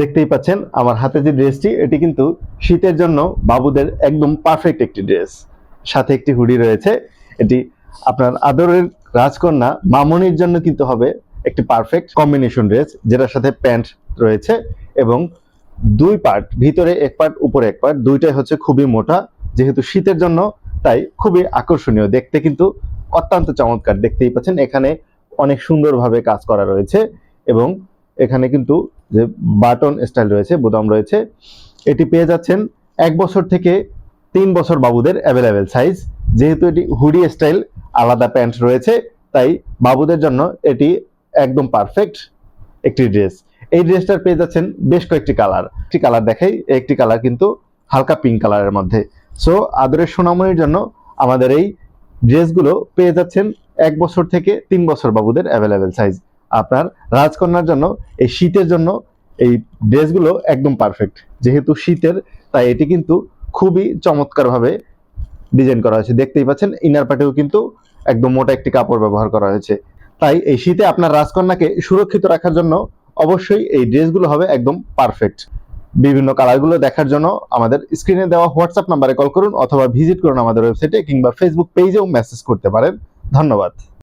দেখতেই পাচ্ছেন, আমার হাতে যে ড্রেসটি, এটি কিন্তু শীতের জন্য বাবুদের একদম পারফেক্ট একটি ড্রেস। সাথে একটি হুডি রয়েছে, এটি আপনার আদরের রাজকন্যা মামনির জন্য কিন্তু হবে একটি পারফেক্ট কম্বিনেশন ড্রেস যেটার সাথে প্যান্ট রয়েছে এবং দুই পার্ট ভিতরে এক পার্ট উপরে এক পার্ট দুইটাই হচ্ছে খুবই মোটা, যেহেতু শীতের জন্য তাই খুবই আকর্ষণীয়। দেখতে কিন্তু অত্যন্ত চমৎকার, দেখতেই পাচ্ছেন, এখানে অনেক সুন্দরভাবে কাজ করা রয়েছে এবং এখানে কিন্তু যে বাটন স্টাইল রয়েছে, বোতাম রয়েছে, এটি পেয়ে যাচ্ছেন এক বছর থেকে তিন বছর বাবুদের অ্যাভেলেবেল সাইজ যেহেতু এটি হুডি স্টাইল আলাদা প্যান্ট রয়েছে, তাই বাবুদের জন্য এটি একদম পারফেক্ট একটি ড্রেস এই ড্রেসটার পেয়ে যাচ্ছেন বেশ কয়েকটি কালার একটি কালার দেখাই, একটি কালার কিন্তু হালকা পিঙ্ক কালারের মধ্যে। সো আদরের সোনামণির জন্য আমাদের এই ড্রেসগুলো পেয়ে যাচ্ছেন এক বছর থেকে তিন বছর বাবুদের অ্যাভেলেবেল সাইজ আপনার রাজকন্যার জন্য, এই শীতের জন্য এই ড্রেসগুলো একদম পারফেক্ট যেহেতু শীতের, তাই এটি কিন্তু খুবই চমৎকারভাবে ডিজাইন করা হয়েছে। দেখতেই পাচ্ছেন ইনার পার্টেও কিন্তু একদম মোটা একটি কাপড় ব্যবহার করা হয়েছে। তাই এই শীতে আপনার রাজকন্যাকে সুরক্ষিত রাখার জন্য অবশ্যই এই ড্রেসগুলো হবে একদম পারফেক্ট বিভিন্ন কালারগুলো দেখার জন্য আমাদের স্ক্রিনে দেওয়া হোয়াটসঅ্যাপ নাম্বারে কল করুন অথবা ভিজিট করুন আমাদের ওয়েবসাইটে কিংবা ফেসবুক পেজেও মেসেজ করতে পারেন। ধন্যবাদ।